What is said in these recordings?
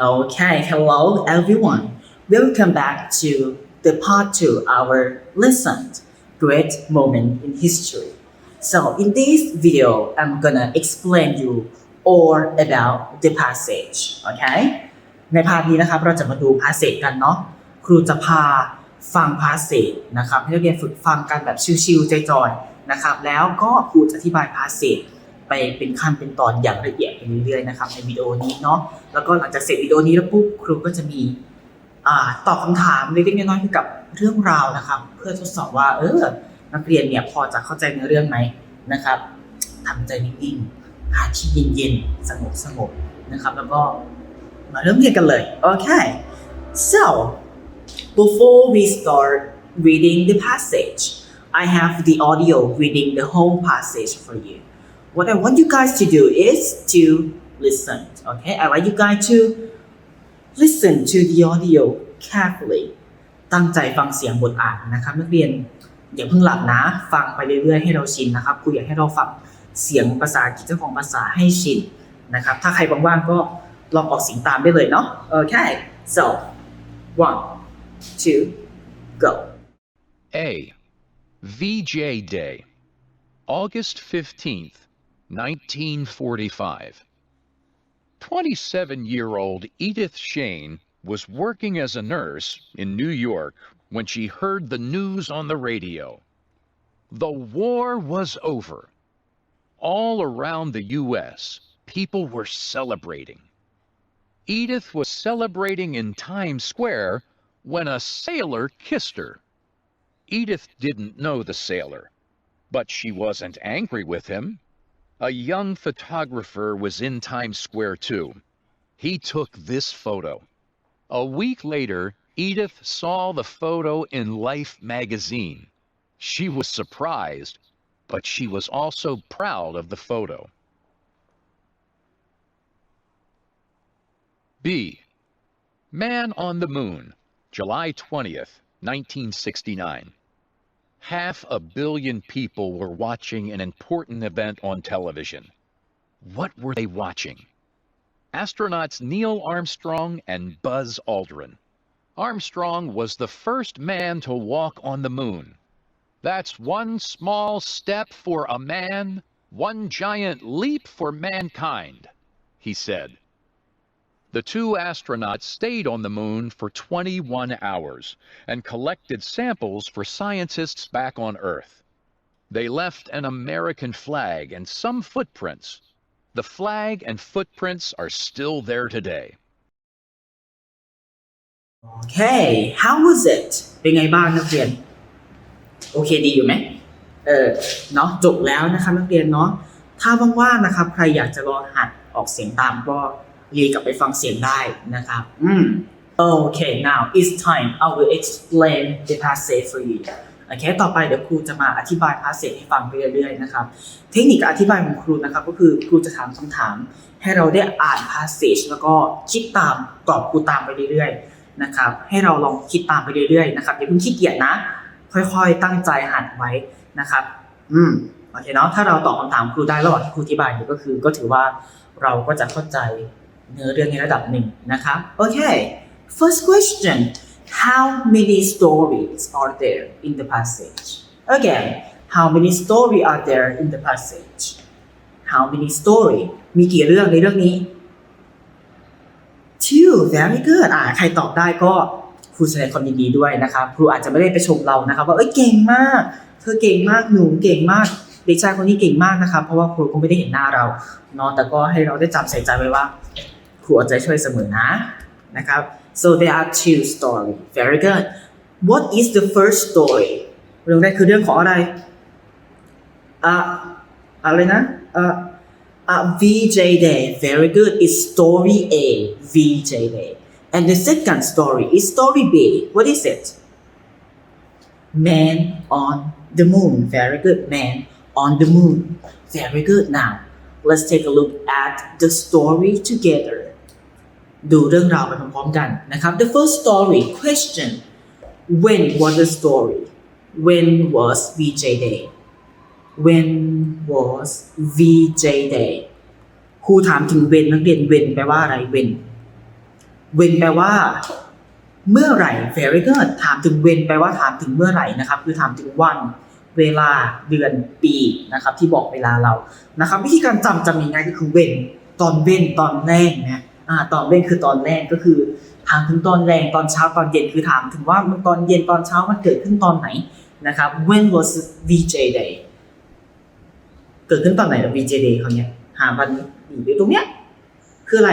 Okay, hello everyone. Welcome back to the part two our lesson, Great Moment in History. So in this video, I'm gonna explain you all about the passage. Okay? ในพาร์ทนี้นะครับเราจะมาดู passage กันเนาะครูจะพาฟัง passage นะครับให้นักเรียนฝึกฟังกันแบบชิวๆใจจอยนะครับแล้วก็ครูจะอธิบาย passage ไปเป็นขั้นเป็นตอนอย่างละเอียดไปเรื่อยๆนะครับในวิดีโอนี้เนาะแล้วก็หลังจากเสร็จวิดีโอนี้แล้วปุ๊บครูก็จะมีอ่าตอบคำถามเล็กๆน้อยๆเกี่ยวกับเรื่องราวนะครับ เพื่อทดสอบว่าเออนักเรียนเนี่ยพอจะเข้าใจเนื้อเรื่องไหมนะครับทำใจนิ่งๆหาที่เย็นๆสงบๆนะครับ แล้วก็มาเริ่มเรียนกันเลยโอเค so before we start reading the passage I have the audio reading the whole passage for you what I want you guys to do is to listen okay I want you guys to listen to the audio carefully ตั้งใจฟังเสียงบทอ่านนะครับนักเรียนอย่าเพิ่งหลับนะ ฟังไปเรื่อยๆให้เราชินนะครับครูอยากให้เราฟังเสียงภาษาอังกฤษเจ้าของภาษาให้ชินนะครับ ถ้าใครว่างๆก็ลองออกเสียงตามได้เลยเนาะโอเค so one two go A. VJ Day, August 15th, 1945. 27 year old Edith Shane was working as a nurse in New York when she heard the news on the radio. The war was over. All around the U.S., people were celebrating. Edith was celebrating in Times Square when a sailor kissed her. Edith didn't know the sailor, but she wasn't angry with him. A young photographer was in Times Square too. He took this photo. A week later, Edith saw the photo in Life magazine. She was surprised, but she was also proud of the photo. B. Man on the Moon, July 20th, 1969. Half a billion people were watching an important event on television. What were they watching? Astronauts Neil Armstrong and Buzz Aldrin. Armstrong was the first man to walk on the moon. That's one small step for a man, one giant leap for mankind, he said. The two astronauts stayed on the moon for 21 hours and collected samples for scientists back on Earth. They left an American flag and some footprints. The flag and footprints are still there today. Okay how was it เป็นไงบ้างนักเรียน โอเคดีอยู่ไหมเออเนาะจบแล้วนะครับนักเรียนเนาะถ้าว่างๆนะครับ ใครอยากจะรอหัดออกเสียงตามก็ รีกลับไปฟังเสียงได้นะครับอืม Okay now it's time I will explain the passage for you โอเค ต่อไปเดี๋ยวครูจะมาอธิบาย passage ให้ฟังไปเรื่อยๆนะครับ เทคนิคการอธิบายของครูนะครับ ก็คือครูจะถามคำถาม ให้เราได้อ่าน passage แล้วก็คิดตามตอบครูตามไปเรื่อยๆนะครับ ให้เราลองคิดตามไปเรื่อยๆนะครับอย่าเพิ่งขี้เกียจนะ ค่อยๆ ตั้งใจหัดไว้นะครับ อืม โอเคเนาะ ถ้าเราตอบคำถามครูได้ระหว่างที่ครูอธิบายอยู่ก็คือ ก็ถือว่าเราก็จะเข้าใจ เนื้อเรื่องในระดับหนึ่งนะครับโอเค first question how many stories are there in the passage again how many story are there in the passage how many story มีกี่เรื่องในเรื่องนี้ two very good อ่าใครตอบได้ก็ครูแสดงความยินดีด้วยนะครับครูอาจจะไม่ได้ไปชมเรานะครับว่าเอ้ยเก่งมาก เธอเก่งมากหนูเก่งมากเด็กชายคนนี้เก่งมากนะครับ เพราะว่าครูก็ไม่ได้เห็นหน้าเราเนาะแต่ก็ให้เราได้จำใส่ใจไว้ว่า รูเอาใจช่วยเสมอนะนะครับ so there are two story very good what is the first story เรื่องแรกคือเรื่องของอะไรอ่าอะไรนะอ่า uh, VJ Day. Very good. It's story A, VJ Day. And the second story is story B. What is it? Man on the moon. Very good. Man on the moon. Very good. Now, let's take a look at the story together. ดูเรื่องราวไปพร้อมๆกันนะครับ The first story question When was the story When was VJ Day When was VJ Day ครูถามถึงเวนนักเรียนเวนแปลว่าอะไรเวน when แปลว่า เมื่อไหร่ very good ถามถึง when แปลว่าถามถึงเมื่อไหร่นะครับ คือถามถึงวันเวลาเดือนปีนะครับที่บอกเวลาเรานะครับ วิธีการจำจำยังไงก็คือ when ตอนเว้นตอนแรกนะ อ่าตอนเว้นคือตอนแรกก็คือถามถึงตอนแรงตอนเช้าตอนเย็นคือถามถึงว่ามันตอนเย็นตอนเช้ามันเกิดขึ้นตอนไหนนะครับ when was VJ day เกิดขึ้นตอนไหนนะ VJ day เขาเนี้ยหาวันอยู่ตรงเนี้ยคืออะไร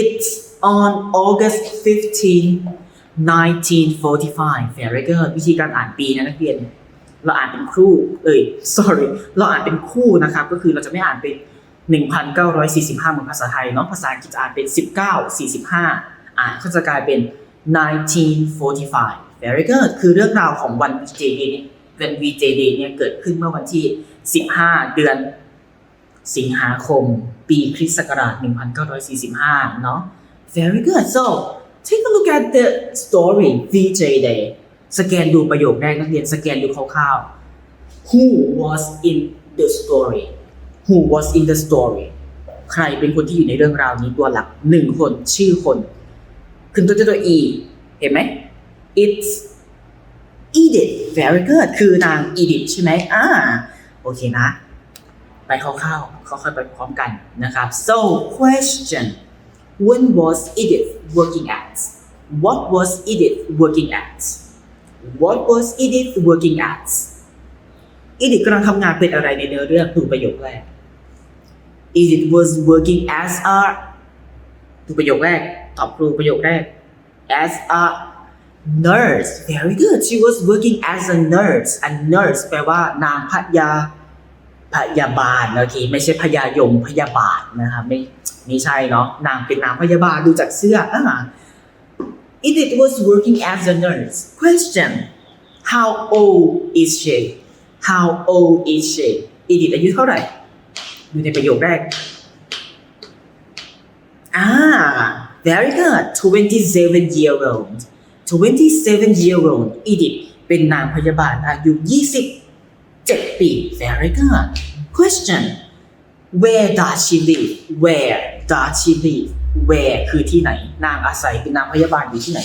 it's on August 15 1945 very good วิธีการอ่านปีนะนักเรียน เราอ่านเป็นคู่ เอ้ย sorry เราอ่านเป็นคู่นะครับ ก็คือเราจะไม่อ่านเป็น 1945เหมือนภาษาไทยเนาะภาษาอังกฤษจะอ่านเป็น 1945 อ่านก็จะกลายเป็น 1945 very good คือเรื่องราวของวัน VJ Day เนี่ยวัน VJ Day เนี่ยเกิดขึ้นเมื่อวันที่ 15 เดือนสิงหาคม ปีคริสต์ศักราช 1945 เนาะ very good so take a look at the story VJ Day สแกนดูประโยคแรกนักเรียนสแกนดูคร่าวๆ who was in the story who was in the story ใครเป็นคนที่อยู่ในเรื่องราวนี้ตัวหลักหนึ่งคนชื่อคน ขึ้นต้นด้วยตัว e เห็นไหม it's Edith very good คือนาง Edith ใช่ไหมอ่าโอเคนะ ไปคร่าวๆค่อยๆไปพร้อมกันนะครับ so question when was Edith working at what was Edith working at what was Edith working at Edith กำลังทำงานเป็นอะไรในเนื้อเรื่องดูประโยคแรก Edith was working as a ดูประโยคแรก ตอบครูประโยคแรก as a nurse very good she was working as a nurse a nurse แปลว่านางพยาพยาบาลโอเคไม่ใช่พยายมพยาบาลนะครับไม่ไม่ใช่เนาะนางเป็นนางพยาบาลดูจากเสื้ออ่า Edith was working as a nurse question how old is she how old is she Edith อายุเท่าไหร่ ดูในประโยคแรกอ่า very good 27 year old 27 year old Edith เป็นนางพยาบาลอายุ20เจ็ดปี very good question where does she live where does she live where คือที่ไหน นางอาศัยเป็นนางพยาบาลอยู่ที่ไหน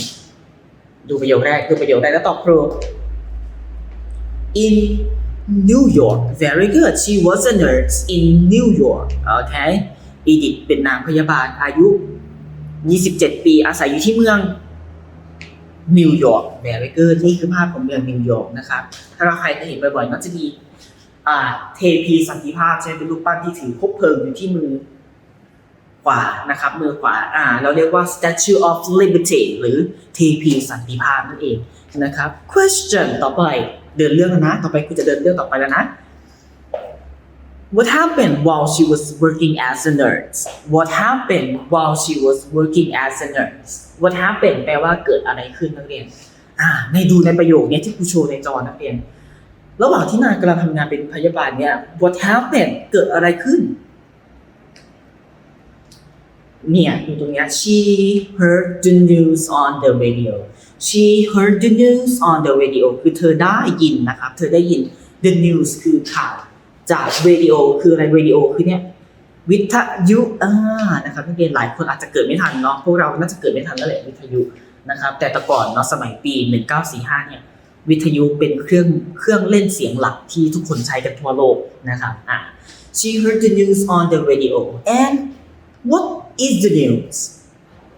ดูประโยคแรกดูประโยคแรกแล้วตอบครู in New York very good she was a nurse in New York okay Edith เป็นนางพยาบาลอายุ 27 ปีอาศัยอยู่ที่เมืองนิวยอร์กแบริเกอร์นี่คือภาพของเมืองนิวยอร์กนะครับ ถ้าเราใครจะเห็นบ่อยๆก็จะมีอ่าเทพีสันติภาพใช่เป็นรูปปั้นที่ถือคบเพลิงอยู่ที่มือขวานะครับ มือขวาอ่าเราเรียกว่า Statue of Liberty หรือเทพีสันติภาพนั่นเองนะครับ question ต่อไป เดินเรื่องแล้วนะ ต่อไปกูจะเดินเรื่องต่อไปแล้วนะ What happened while she was working as a nurse? What happened while she was working as a nurse? What happened แปลว่าเกิดอะไรขึ้นนักเรียน อ่า ในดูในประโยคนี้ที่ครูโชว์ในจอนักเรียน ระหว่างที่นางกำลังทำงานเป็นพยาบาลเนี่ย What happened เกิดอะไรขึ้นเนี่ยอยู่ตรงนี้ she heard the news on the radio she heard the news on the radio คือเธอได้ยินนะครับ เธอได้ยิน the news คือข่าวจาก radio คืออะไร radio คือเนี่ยวิทยุอ่านะครับนักเรียนหลายคนอาจจะเกิดไม่ทันเนาะพวกเราน่าจะเกิดไม่ทันแล้วแหละวิทยุนะครับ แต่แต่ก่อนเนาะสมัยปี 1945 เนี่ย วิทยุเป็นเครื่องเครื่องเล่นเสียงหลักที่ทุกคนใช้กันทั่วโลกนะครับอ่า she heard the news on the radio and what is the news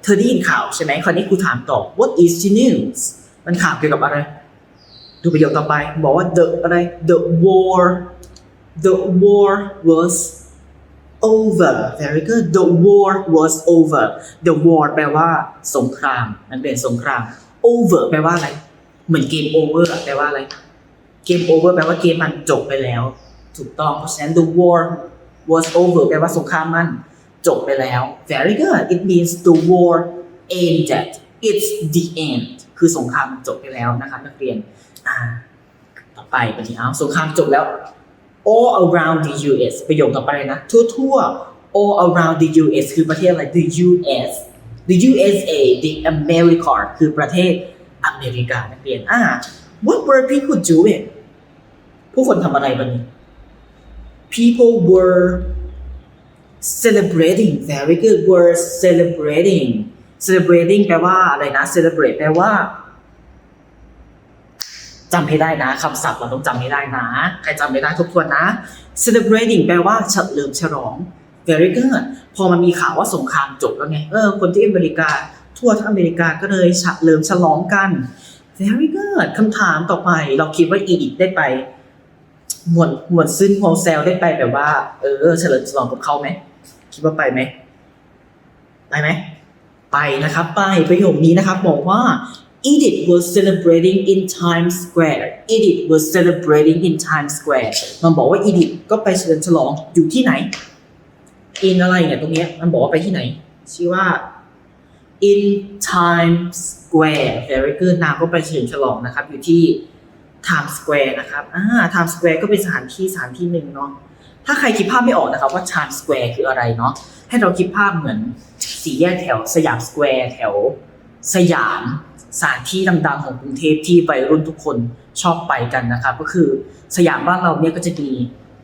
เธอได้ยินข่าวใช่ไหมคราวนี้ครูถามต่อ what is the news มันข่าวเกี่ยวกับอะไร ดูประโยคต่อไป บอกว่า the อะไร the war the war was over very good the war was over the war แปลว่า สงครามนั่นเป็นสงคราม over แปลว่าอะไร เหมือนเกม over แปลว่าอะไร เกม over แปลว่าเกมมันจบไปแล้ว ถูกต้อง เพราะฉะนั้น the war was over แปลว่าสงครามมัน จบไปแล้ว very good it means the war ended it's the end คือสงครามจบไปแล้วนะครับนักเรียนต่อไปปฏิเอาสงครามจบแล้ว all around the US ประโยคต่อไปเลยนะ ทั่วๆ all around the US คือประเทศอะไร the US the USA the America คือประเทศอเมริกานักเรียนอ่า what were people doing ผู้คนทำอะไรบันนี้ people were celebrating very good were celebrating celebrating แปลว่าอะไรนะ celebrate แปลว่าจำให้ได้นะคำศัพท์เราต้องจำให้ได้นะ ใครจำไม่ได้ทบทวนนะ celebrating แปลว่าเฉลิมฉลอง very good พอมันมีข่าวว่าสงครามจบแล้วไง เออ คนที่อเมริกา ทั่วทั้งอเมริกาก็เลยเฉลิมฉลองกัน very good คำถามต่อไป เราคิดว่าอีดิทได้ไป หมวดหมวดซึ่งโฮเซลได้ไปแบบว่า เออ เฉลิมฉลองกับเขาไหม คิดว่าไปไหมไปไหมไปนะครับไปประโยคนี้นะครับบอกว่า Edith was celebrating in Times Square Edith was celebrating in Times Square มันบอกว่า Edith ก็ไปเฉลิมฉลองอยู่ที่ไหน in อะไรเนี่ยตรงเนี้ยมันบอกว่าไปที่ไหนชื่อว่า in Times Square very good นางก็ไปเฉลิมฉลองนะครับ อยู่ที่ Times Square นะครับอ่า Times Square ก็เป็นสถานที่สถานที่หนึ่งเนาะ ถ้าใครคิดภาพไม่ออกนะครับว่า Times Square คืออะไรเนาะให้เราคิดภาพเหมือนสี่แยกแถวสยามสแควร์แถวสยามสถานที่ดังๆของกรุงเทพที่วัยรุ่นทุกคนชอบไปกันนะครับ ก็คือสยามบ้านเราเนี่ยก็จะมี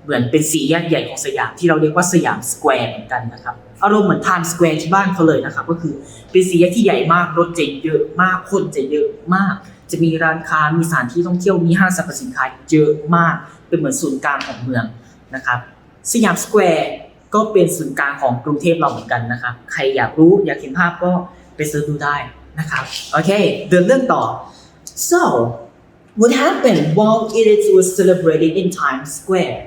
เหมือนเป็นสี่แยกใหญ่ของสยามที่เราเรียกว่าสยามสแควร์เหมือนกันนะครับอารมณ์เหมือนไทม์สแควร์ที่บ้านเขาเลยนะครับ ก็คือเป็นสี่แยกที่ใหญ่มากรถจะเยอะมากคนจะเยอะมาก จะมีร้านค้ามีสถานที่ท่องเที่ยวมีห้างสรรพสินค้าเยอะมาก เป็นเหมือนศูนย์กลางของเมืองนะครับ สยามสแควร์ก็เป็นศูนย์กลางของกรุงเทพเราเหมือนกันนะครับ ใครอยากรู้อยากเห็นภาพก็ไปซื้อดูได้นะครับโอเคเดินเรื่องต่อ so what happened while it was celebrating in Times Square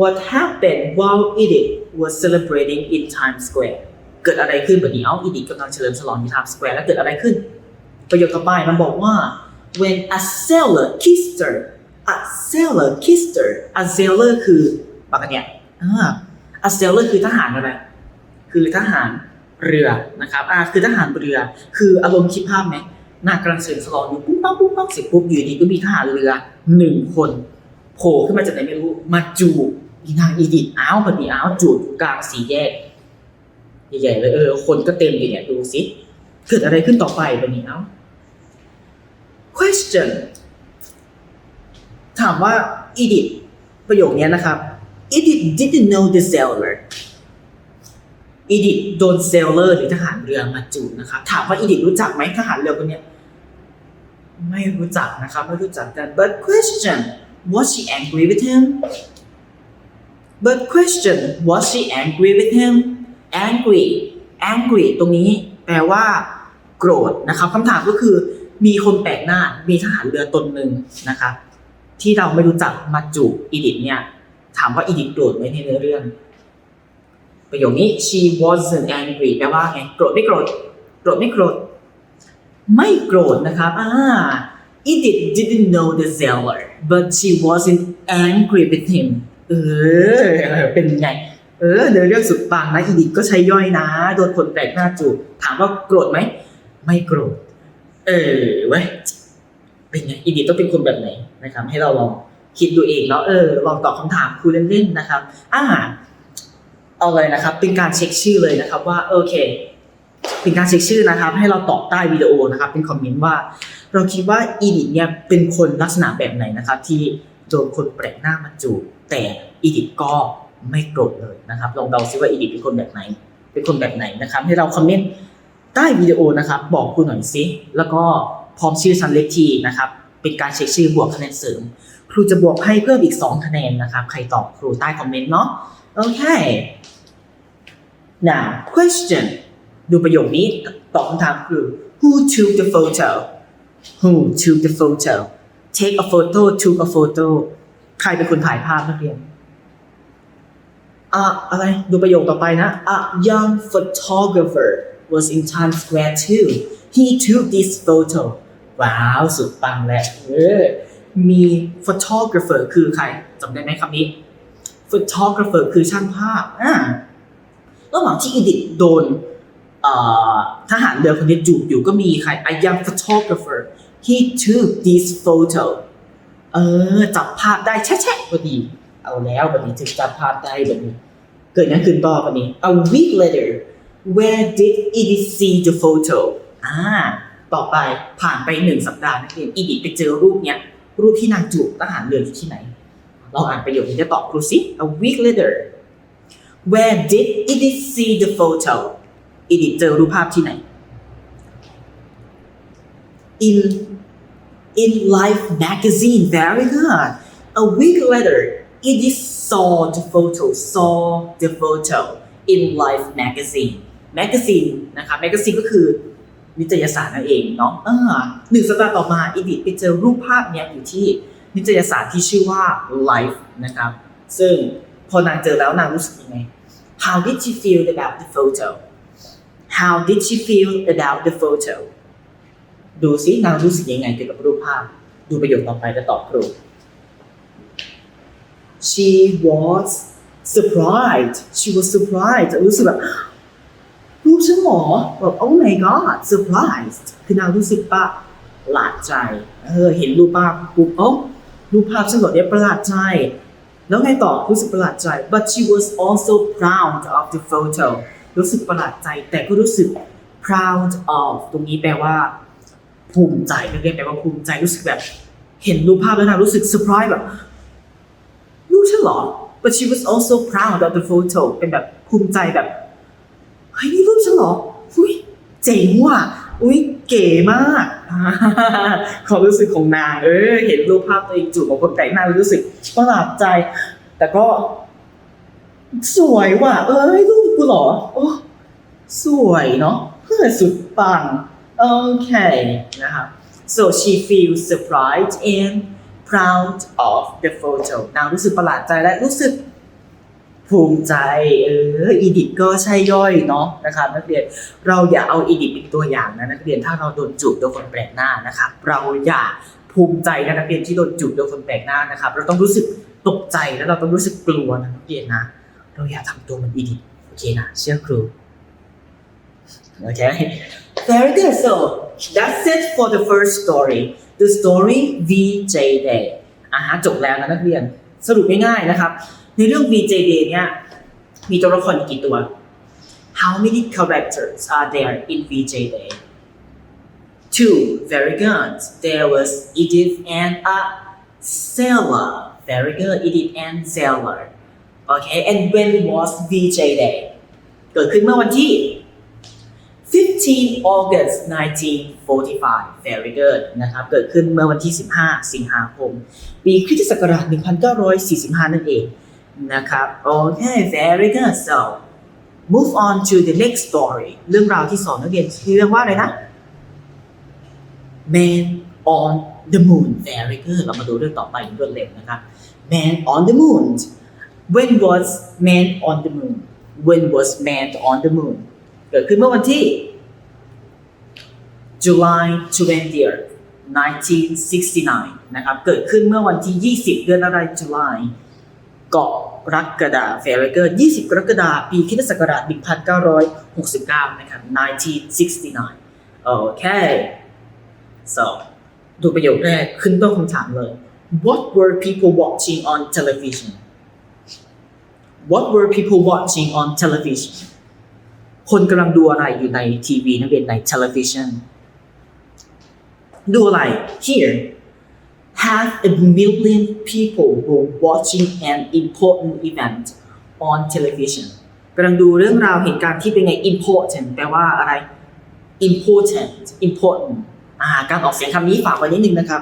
what happened while it was celebrating in Times Square เกิดอะไรขึ้นแบบนี้เอาอีดิกำลังเฉลิมฉลองที่ไทม์สแควร์แล้วเกิดอะไรขึ้น ประโยคต่อไปมันบอกว่า when a seller kissed her a seller kissed her a seller คือ ปากกาเนี่ยอ่า a sailor คือทหารอะไร คือทหารเรือนะครับอ่าคือทหารเรือ คืออารมณ์คิดภาพไหมหน้ากลังเฉลิมฉลองอยู่ปุ๊บปั๊บปุ๊บปั๊บเสร็จปุ๊บอยู่ดีก็มีทหารเรือหนึ่งคนโผล่ขึ้นมาจากไหนไม่รู้มาจูบอีนางอีดิทอ้าวพอดีอ้าวจู่กลางสี่แยกใหญ่ๆเลยเออคนก็เต็มอยู่เนี่ยดูสิเกิดอะไรขึ้นต่อไปแบบนี้เอ้า question ถามว่า Edith ประโยคนี้นะครับ Edith didn't know the sailor Edith โดน sailor หรือทหารเรือมาจูบนะครับถามว่า Edith รู้จักไหมทหารเรือคนเนี้ยไม่รู้จักนะครับไม่รู้จักกัน but question was she angry with him but question was she angry with him angry angry ตรงนี้แปลว่า โกรธนะครับคำถามก็คือ มีคนแปลกหน้ามีทหารเรือตนหนึ่งนะครับที่เราไม่รู้จักมาจูบอีดิทเนี่ย ถามว่าอีดิโกรธไหมในเนื้อเรื่อง ประโยคนี้ she wasn't angry แปลว่าไง โกรธไม่โกรธ โกรธไม่โกรธ ไม่โกรธนะครับอ่า Edith didn't know the sailor but she wasn't angry with him เออ เป็นไง เออเนื้อเรื่องสุดปังนะ อีดิทก็ใช้ย่อยนะ โดนคนแปลกหน้าจูบถามว่าโกรธไหม ไม่โกรธ เออเว้ย เป็นไง อีดิทต้องเป็นคนแบบไหนนะครับ ให้เราลอง คิดดูเองแล้วเออลองตอบคำถามครูเล่นๆนะครับอ่าเอาเลยนะครับ เป็นการเช็คชื่อเลยนะครับว่าโอเค เป็นการเช็คชื่อนะครับ ให้เราตอบใต้วิดีโอนะครับ เป็นคอมเมนต์ว่า เราคิดว่าอีดิทเนี่ยเป็นคนลักษณะแบบไหนนะครับ ที่โดนคนแปลกหน้ามาจูบแต่อีดิทก็ไม่โกรธเลยนะครับ ลองเดาซิว่าอีดิทเป็นคนแบบไหน เป็นคนแบบไหนนะครับ ให้เราคอมเมนต์ใต้วิดีโอนะครับ บอกครูหน่อยซิแล้วก็พร้อมชื่อชั้นเลขที่นะครับ เป็นการเช็คชื่อบวกคะแนนเสริม ครูจะบวกให้เพิ่มอีก 2 คะแนนนะครับ ใครตอบครูใต้คอมเมนต์เนาะโอเค now question ดูประโยคนี้ตอบคำถามคือ who took the photo who took the photo take a photo took a photo ใครเป็นคนถ่ายภาพนักเรียนอะอะไรดูประโยคต่อไปนะ A young photographer was in Times Square too he took this photo ว้าว สุดปังแหละเออ มี photographer คือใครจำได้ไหมคำนี้ photographer คือช่างภาพอ่าระหว่างที่อีดิทโดนทหารเรือคนนี้จูบอยู่ก็มีใคร A young photographer he took this photo เออ จับภาพได้แชะๆพอดี เอาแล้วแบบนี้ถึงจับภาพได้แบบนี้ เกิดนั้นขึ้นต่อแบบนี้ a week later where did Edith see the photo อ่า ต่อไปผ่านไปหนึ่งสัปดาห์นักเรียนอีดิทไปเจอรูปเนี้ย รูปที่นางจูบทหารเรืออยู่ที่ไหนเราอ่านประโยคนี้จะตอบครูสิ a week later where did Edith see the photo อีดิทเจอรูปภาพที่ไหน in in Life magazine very good a week later Edith saw the photo saw the photo in Life magazine magazine นะครับ magazine ก็คือ นิตยสารนั่นเองเนาะอ่าหนึ่งสัปดาห์ต่อมาอีดิทไปเจอรูปภาพเนี้ยอยู่ที่นิตยสารที่ชื่อว่า Life นะครับ ซึ่งพอนางเจอแล้วนางรู้สึกยังไง How did she feel about the photo How did she feel about the photo ดูสินางรู้สึกยังไงเกี่ยวกับรูปภาพ ดูประโยคต่อไปจะตอบครู She was surprised she was surprised รู้สึกแบบ รูปฉันหรอแบบ oh my god surprised คือนางรู้สึกประหลาดใจ เออ เห็นรูปภาพปุ๊บเอ้ารูปภาพฉันเหรอเนี่ยประหลาดใจ แล้วไงต่อรู้สึกประหลาดใจ but she was also proud of the photo รู้สึกประหลาดใจ แต่ก็รู้สึก proud of ตรงนี้แปลว่า ภูมิใจนักเรียนแปลว่าภูมิใจรู้สึกแบบ เห็นรูปภาพแล้วนางรู้สึก surprise แบบรูปฉันเหรอ but she was also proud of the photo เป็นแบบภูมิใจแบบ ฮ้ยนี่รูปฉันเหรออุ้ยเจ๋งว่ะอุ้ยเก๋มากความรู้สึกของนางเออเห็นรูปภาพตัวเองจูบกับคนแปลกหน้ารู้สึกประหลาดใจ แต่ก็ สวยว่ะ เอ้ยรูปกูเหรอโอ้สวยเนาะเพื่อสุดปังโอเคนะครับ so she feels surprised and proud of the photo นางรู้สึกประหลาดใจและรู้สึก ภูมิใจเอออีดิทก็ใช่ย่อยเนาะนะครับนักเรียนเราอย่าเอาอีดิทเป็นตัวอย่างนะนักเรียนถ้าเราโดนจูบโดยคนแปลกหน้านะครับเราอย่าภูมิใจนะนักเรียนที่โดนจูบโดยคนแปลกหน้านะครับเราต้องรู้สึกตกใจแล้วเราต้องรู้สึกกลัวนะนักเรียนนะ เราอย่าทำตัวเหมันอีดิทโอเคนะเชื่อครูโอเค very good so that's it for the first story the story VJ Day อ่าฮะจบแล้วนะนักเรียนสรุปง่ายๆนะครับ ในเรื่อง VJ Day เนี่ยมีตัวละครกี่ตัว How many characters are there in VJ Day Two very good there was Edith and a sailor very good Edith and sailor okay and when was VJ Day เกิดขึ้นเมื่อวันที่ 15 August 1945 very good นะครับ เกิดขึ้นเมื่อวันที่ 15 สิงหาคม ปีคริสตศักราช 1945 นั่นเอง นะครับ โอเค very good so move on to the next story เรื่องราวที่สองนักเรียนชื่อเรื่องว่าอะไรนะ Man on the Moon very good เรามาดูเรื่องต่อไปอย่างรวดเร็วนะครับ Man on the Moon when was Man on the Moon when was Man on the Moon เกิดขึ้นเมื่อวันที่ July 20th 1969 นะครับ เกิดขึ้นเมื่อวันที่ 20 เดือนอะไร July เกาะกรกฎาเฟรเกอร์ 20 กรกฎาคม ปีคริสตศักราช 1969 นะครับ 1969 โอเค so ดูประโยคแรกขึ้นต้นคำถามเลย What were people watching on television What were people watching on television คนกำลังดูอะไรอยู่ในทีวีนักเรียนใน television ดูอะไร here half a million people were watching an important event on television กำลังดูเรื่องราวเหตุการณ์ที่เป็นไง important แปลว่าอะไร important important อ่าการออกเสียงคำนี้ฝากไว้นิดนึงนะครับ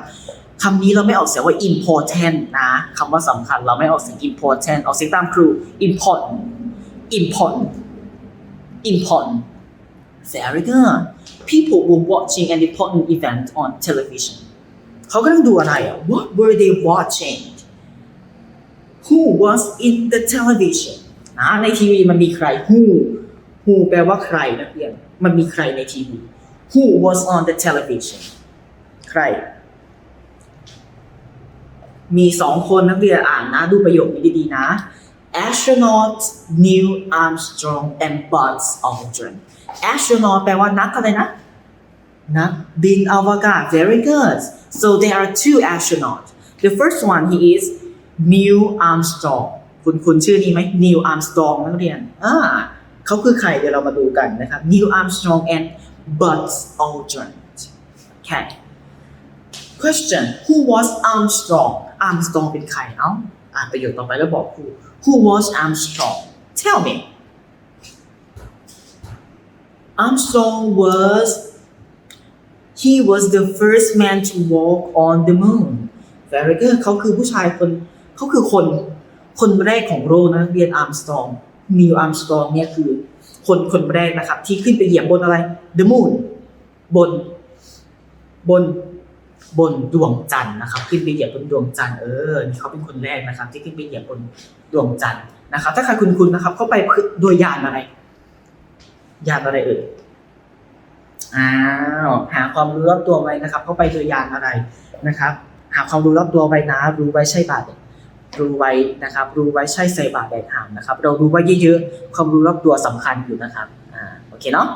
คำนี้เราไม่ออกเสียงว่า important นะคำว่าสำคัญเราไม่ออกเสียง important ออกเสียงตามครู important important important very good people were watching an important event on television เขากำลังดูอะไรอะ What were they watching Who was in the television อ่าในทีวีมันมีใคร Who Who แปลว่าใครนักเรียนมันมีใครในทีวี Who was on the television ใคร มีสองคนนักเรียนอ่านนะ ดูประโยคนี้ดีๆนะ astronaut Neil Armstrong and Buzz Aldrin astronaut แปลว่านักอะไรนะ นักบินอวกาศ very good so there are two astronauts the first one he is Neil Armstrong คุณคุณชื่อนี้ไหม Neil Armstrong นักเรียนอ่าเขาคือใครเดี๋ยวเรามาดูกันนะครับ Neil Armstrong and Buzz Aldrin okay question who was Armstrong Armstrong เป็นใครเอ้าอ่านประโยคต่อไปแล้วบอกครู who was Armstrong tell me Armstrong was he was the first man to walk on the moon very good เขาคือผู้ชายคนเขาคือคน คนแรกของโลกนะเรียนอาร์มสตรองนิวอาร์มสตรองเนี่ยคือคนคนแรกนะครับ ที่ขึ้นไปเหยียบบนอะไร the moon บน บนบนดวงจันทร์นะครับ ขึ้นไปเหยียบบนดวงจันทร์เออนี่เขาเป็นคนแรกนะครับ ที่ขึ้นไปเหยียบบนดวงจันทร์นะครับ ถ้าใครคุณคุณนะครับ เข้าไปโดยยานอะไรยานอะไรเอ่ย อ้าวหาความรู้รอบตัวไว้นะครับเข้าไปโดยยานอะไรนะครับ หาความรู้รอบตัวไว้นะ รู้ไว้ใช่บาทรู้ไว้นะครับ รู้ไว้ใช่ใส่บาทแดกหามนะครับ เรารู้ไว้เยอะๆความรู้รอบตัวสำคัญอยู่นะครับอ่าโอเคเนาะ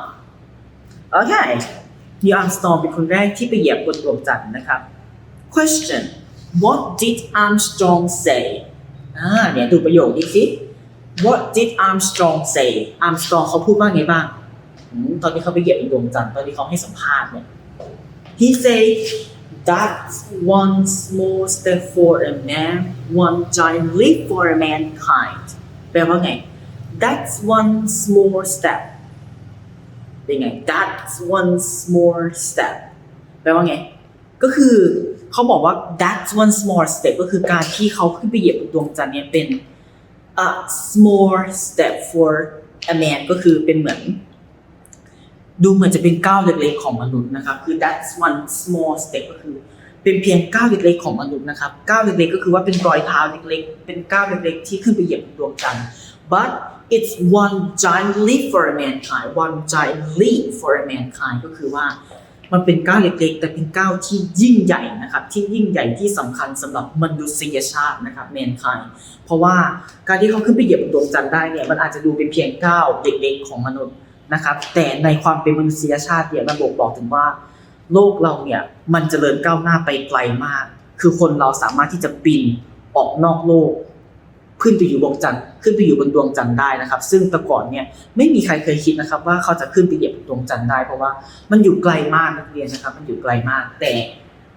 โอเคนีอัมสตองเป็นคนแรกที่ไปเหยียบบนดวงจันทร์นะครับ question what did Armstrong say อ่าเนี่ยดูประโยคนี้สิ what did Armstrong say Armstrong เขาพูดว่าไงบ้าง ตอนนี้เขาไปเหยียบดวงจันทร์ตอนที่เขาให้สัมภาษณ์เนี่ย he said that's one small step for a man one giant leap for a mankind แปลว่าไง that's one small step เป็นไง that's one small step แปลว่าไง ก็คือเขาบอกว่า that's one small step ก็คือการที่เขาขึ้นไปเหยียบดวงจันทร์เนี่ยเป็น a small step for a man ก็คือเป็นเหมือน ดูเหมือนจะเป็นก้าวเล็กๆของมนุษย์นะครับ คือ that's one small step ก็คือเป็นเพียงก้าวเล็กๆของมนุษย์นะครับก้าวเล็กๆก็คือว่าเป็นรอยเท้าเล็กๆ เป็นก้าวเล็กๆ ที่ขึ้นไปเหยียบบนดวงจันทร์ but it's one giant leap for a mankind one giant leap for a mankind ก็คือว่ามันเป็นก้าวเล็กๆ แต่เป็นก้าวที่ยิ่งใหญ่นะครับ ที่ยิ่งใหญ่ที่สำคัญสำหรับมนุษยชาตินะครับ mankind เพราะว่าการที่เขาขึ้นไปเหยียบบนดวงจันทร์ได้เนี่ยมันอาจจะดูเป็นเพียงก้าวเล็กๆ ของมนุษย์ นะครับ แต่ในความเป็นมนุษยชาติเนี่ยมันบอกบอกถึงว่าโลกเราเนี่ยมันเจริญก้าวหน้าไปไกลมาก คือคนเราสามารถที่จะบินออกนอกโลก ขึ้นไปอยู่ดวงจันทร์ขึ้นไปอยู่บนดวงจันทร์ได้นะครับ ซึ่งแต่ก่อนเนี่ยไม่มีใครเคยคิดนะครับ ว่าเขาจะขึ้นไปเหยียบดวงจันทร์ได้ เพราะว่ามันอยู่ไกลมากนักเรียนนะครับ มันอยู่ไกลมาก แต่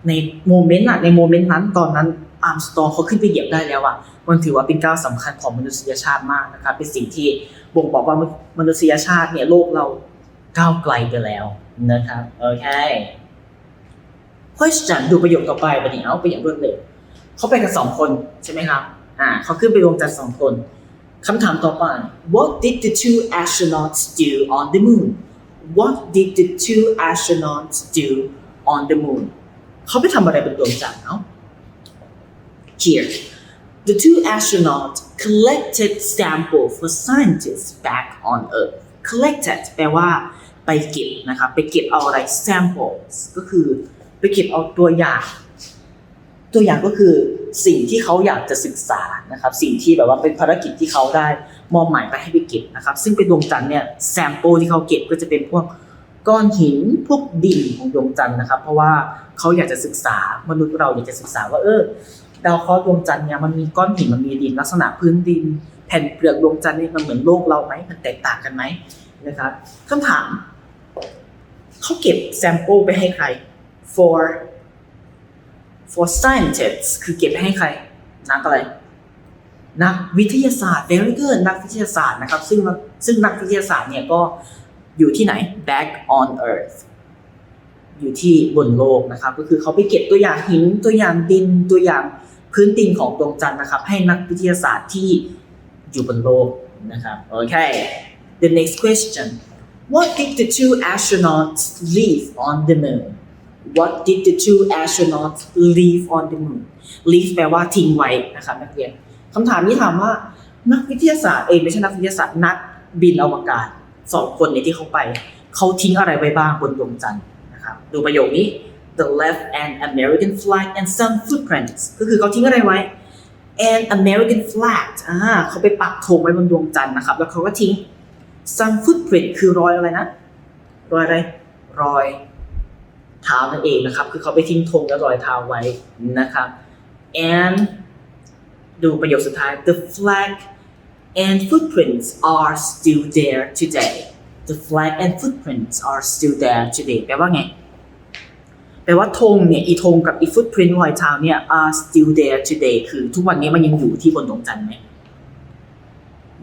ในโมเมนต์อะในโมเมนต์นั้นตอนนั้น อาร์มสตรองเขาขึ้นไปเหยียบได้แล้วอะมันถือว่าเป็นก้าวสำคัญของมนุษยชาติมากนะครับเป็นสิ่งที่บ่งบอกว่ามนุษยชาติเนี่ยโลกเราก้าวไกลไปแล้วนะครับโอเค question ดูประโยคต่อไปประเดี๋ยวไปอย่างรวดเร็วเขาไปกันสองคนใช่ไหมครับอ่าเขาขึ้นไปดวงจันทร์สองคนคำถามต่อไป What did the two astronauts do on the moon What did the two astronauts do on the moon เขาไปทำอะไรบนดวงจันทร์เนาะ Here the two astronauts collected sample for scientists back on Earth collected แปลว่าไปเก็บนะครับ ไปเก็บเอาอะไร samples ก็คือไปเก็บเอาตัวอย่าง ตัวอย่างก็คือสิ่งที่เขาอยากจะศึกษานะครับ สิ่งที่แบบว่าเป็นภารกิจที่เขาได้มอบหมายไปให้ไปเก็บนะครับ ซึ่งเป็นดวงจันทร์เนี่ยแซมเปิลที่เขาเก็บก็จะเป็นพวกก้อนหินพวกดินของดวงจันทร์นะครับ เพราะว่าเขาอยากจะศึกษามนุษย์เราอยากจะศึกษาว่าเออ ดาวเคราะห์ดวงจันทร์เนี่ยมันมีก้อนหินมันมีดินลักษณะพื้นดิน แผ่นเปลือกดวงจันทร์นี่มันเหมือนโลกเราไหมมันแตกต่างกันไหมนะครับคำถามเขาเก็บแซมเปิลไปให้ใคร for for scientists คือเก็บให้ใคร นักอะไร นักวิทยาศาสตร์ very good นักวิทยาศาสตร์นะครับ ซึ่งซึ่งนักวิทยาศาสตร์เนี่ยก็อยู่ที่ไหน back on earth อยู่ที่บนโลกนะครับ ก็คือเขาไปเก็บตัวอย่างหินตัวอย่างดินตัวอย่าง พื้นดินของดวงจันทร์นะครับ ให้นักวิทยาศาสตร์ที่อยู่บนโลกนะครับโอเค the next question what did the two astronauts leave on the moon What did the two astronauts leave on the moon? Leave แปลว่าทิ้งไว้นะครับนักเรียนคำถามนี้ถามว่านักวิทยาศาสตร์เอยไม่ใช่นักวิทยาศาสตร์นักบินอวกาศสองคนเนี่ยที่เขาไป เขาทิ้งอะไรไว้บ้างบนดวงจันทร์นะครับดูประโยคนี้ the left an American flag and some footprints ก็คือเขาทิ้งอะไรไว้ an American flag อ่าเขาไปปักธงไว้บนดวงจันทร์นะครับ แล้วเขาก็ทิ้ง some footprint คือรอยอะไรนะ รอยอะไร รอยเท้านั่นเองนะครับ คือเขาไปทิ้งธงและรอยเท้าไว้นะครับ and ดูประโยคสุดท้าย the flag and footprints are still there today the flag and footprints are still there today แปลว่าไง แปลว่าธงเนี่ยอีธงกับอี footprint รอยเท้าเนี่ย are still there today คือทุกวันนี้มันยังอยู่ที่บนดวงจันทร์ไหม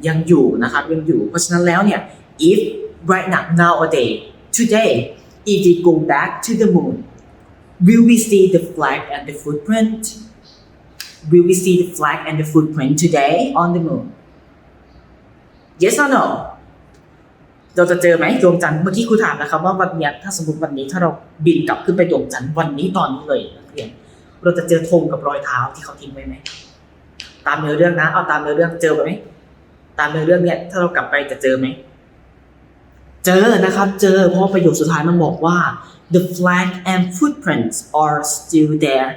ยังอยู่นะครับยังอยู่ เพราะฉะนั้นแล้วเนี่ย if right now nowadays today if we go back to the moon will we see the flag and the footprint will we see the flag and the footprint today on the moon yes or no เราจะเจอไหมดวงจันทร์เมื่อกี้ครูถามนะครับว่าวันนี้ถ้าสมมติวันนี้ถ้าเราบินกลับขึ้นไปดวงจันทร์วันนี้ตอนนี้เลยนักเรียนเราจะเจอธงกับรอยเท้าที่เขาทิ้งไว้ไหมตามเนื้อเรื่องนะ เอาตามเนื้อเรื่องเจอไหมตามเนื้อเรื่องเนี่ยถ้าเรากลับไปจะเจอไหมเจอนะครับเจอเพราะประโยคสุดท้ายมันบอกว่า the flag and footprints are still there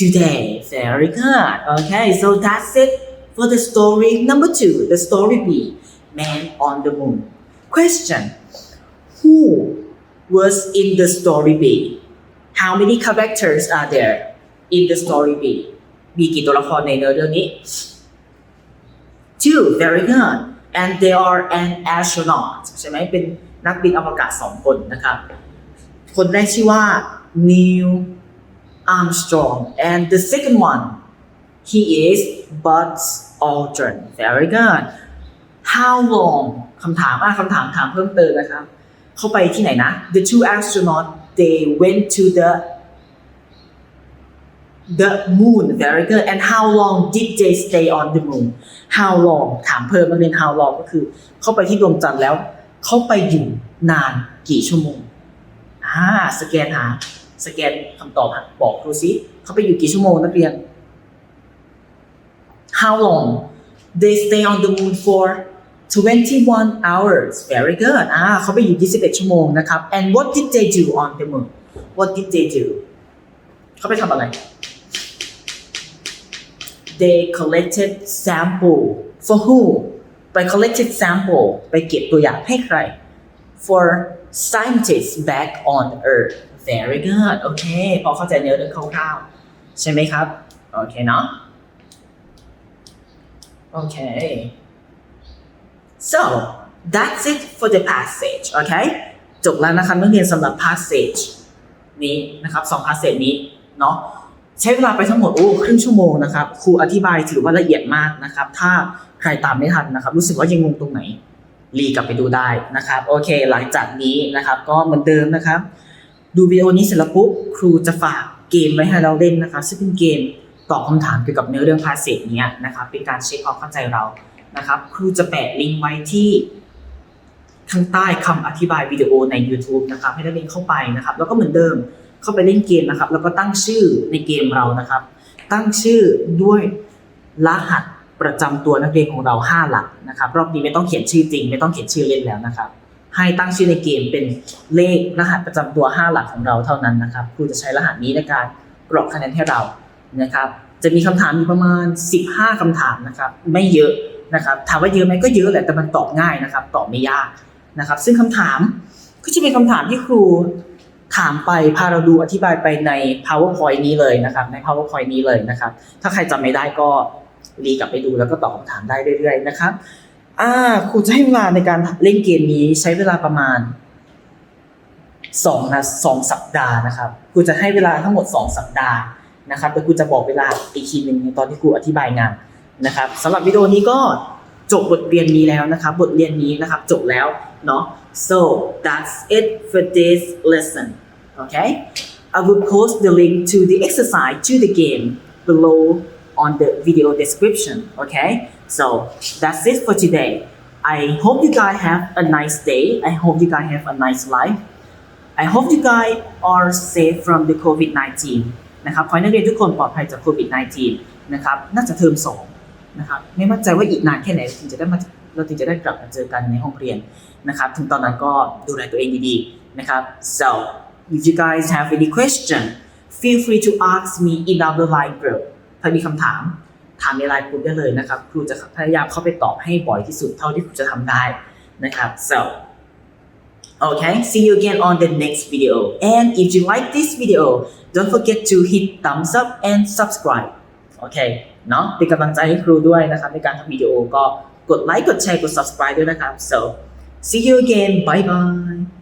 today very good okay so that's it for the story number two the story B man on the moon question who was in the story B how many characters are there in the story B มีกี่ตัวละครในเนื้อเรื่องนี้ two very good and they are an astronaut ใช่ไหมเป็นนักบินอวกาศสองคนนะครับ คนแรกชื่อว่า Neil Armstrong and the second one he is Buzz Aldrin very good How long คำถามอะคำถามถามเพิ่มเติมนะครับ เขาไปที่ไหนนะ the two astronauts they went to the the moon very good and how long did they stay on the moon how long ถามเพิ่มนักเรียน how long ก็คือเขาไปที่ดวงจันทร์แล้ว เขาไปอยู่นานกี่ชั่วโมงอ่าสแกนหาสแกนคำตอบบอกครูซิเขาไปอยู่กี่ชั่วโมงนักเรียน how long they stay on the moon for 21 hours very good อ่าเขาไปอยู่ 21 ชั่วโมงนะครับ and what did they do on the moon what did they do เขาไปทำอะไร they collected sample for who ไป collected sample ไปเก็บตัวอย่างให้ใคร for scientists back on earth very good โอเค พอเข้าใจเนื้อเรื่องคร่าวๆ ใช่ไหมครับ โอเคเนาะ โอเค So that's it for the passage โอเคจบแล้วนะครับนักเรียนสำหรับ passage นี้นะครับสอง passage นี้เนาะใช้เวลาไปทั้งหมดโอ้ครึ่งชั่วโมงนะครับครูอธิบายถือว่าละเอียดมากนะครับ ถ้าใครตามไม่ทันนะครับ รู้สึกว่ายังงงตรงไหนรีกลับไปดูได้นะครับ โอเค หลังจากนี้นะครับ ก็เหมือนเดิมนะครับ ดูวิดีโอนี้เสร็จแล้วปุ๊บครูจะฝากเกมไว้ให้เราเล่นนะครับ ซึ่งเป็นเกมตอบคำถามเกี่ยวกับเนื้อเรื่องภาษาเนี้ยนะครับ เป็นการเช็คความเข้าใจเรา นะครับ ครูจะแปะลิงก์ไว้ที่ข้างใต้คำอธิบายวิดีโอใน YouTube นะครับ ให้นักเรียนเข้าไปนะครับ แล้วก็เหมือนเดิมเข้าไปเล่นเกมนะครับ แล้วก็ตั้งชื่อในเกมเรานะครับ ตั้งชื่อด้วยรหัสประจำตัวนักเรียนของเรา 5 หลักนะครับ รอบนี้ไม่ต้องเขียนชื่อจริง ไม่ต้องเขียนชื่อเล่นแล้วนะครับ ให้ตั้งชื่อในเกมเป็นเลขรหัสประจำตัว 5 หลักของเราเท่านั้นนะครับครูจะใช้รหัสนี้ในการกรอกคะแนนให้เรานะครับ จะมีคำถามอยู่ประมาณ 15คำถามนะครับ ไม่เยอะ นะครับถามว่าเยอะไหมก็เยอะแหละแต่มันตอบง่ายนะครับ ตอบไม่ยากนะครับ ซึ่งคำถามก็จะเป็นคำถามที่ครูถามไปพาเราดูอธิบายไปใน powerpoint นี้เลยนะครับ ใน powerpoint นี้เลยนะครับ ถ้าใครจำไม่ได้ก็รีกลับไปดูแล้วก็ตอบคำถามได้เรื่อยๆนะครับอ่าครูจะให้เวลาในการเล่นเกมนี้ใช้เวลาประมาณสองนะสองสัปดาห์นะครับครูจะให้เวลาทั้งหมดสองสัปดาห์นะครับแต่ครูจะบอกเวลาอีกทีหนึ่งในตอนที่ครูอธิบายงาน นะครับสำหรับวิดีโอนี้ก็จบบทเรียนนี้แล้วนะครับ บทเรียนนี้นะครับจบแล้วเนาะ so that's it for this lesson okay I will post the link to the exercise to the game below on the video description okay so that's it for today I hope you guys have a nice day I hope you guys have a nice life I hope you guys are safe from the COVID-19 นะครับขอให้นักเรียนทุกคนปลอดภัยจากโควิด -19 นะครับ น่าจะเทอมสอง นะครับไม่มั่นใจว่าอีกนานแค่ไหนถึงจะได้มาเราถึงจะได้กลับมาเจอกันในห้องเรียนนะครับถึงตอนนั้นก็ดูแลตัวเองดีๆนะครับ so if you guys have any question feel free to ask me in our line group ถ้ามีคำถามถามในไลน์กลุ่มได้เลยนะครับ ครูจะพยายามเข้าไปตอบให้บ่อยที่สุดเท่าที่ครูจะทำได้นะครับ so Okay, see you again on the next video. And if you like this video, don't forget to hit thumbs up and subscribe. Okay, เนาะเป็นกำลังใจให้ครูด้วยนะครับในการทำวิดีโอก็กดไลค์กดแชร์กด subscribe ด้วยนะครับ so see you again bye bye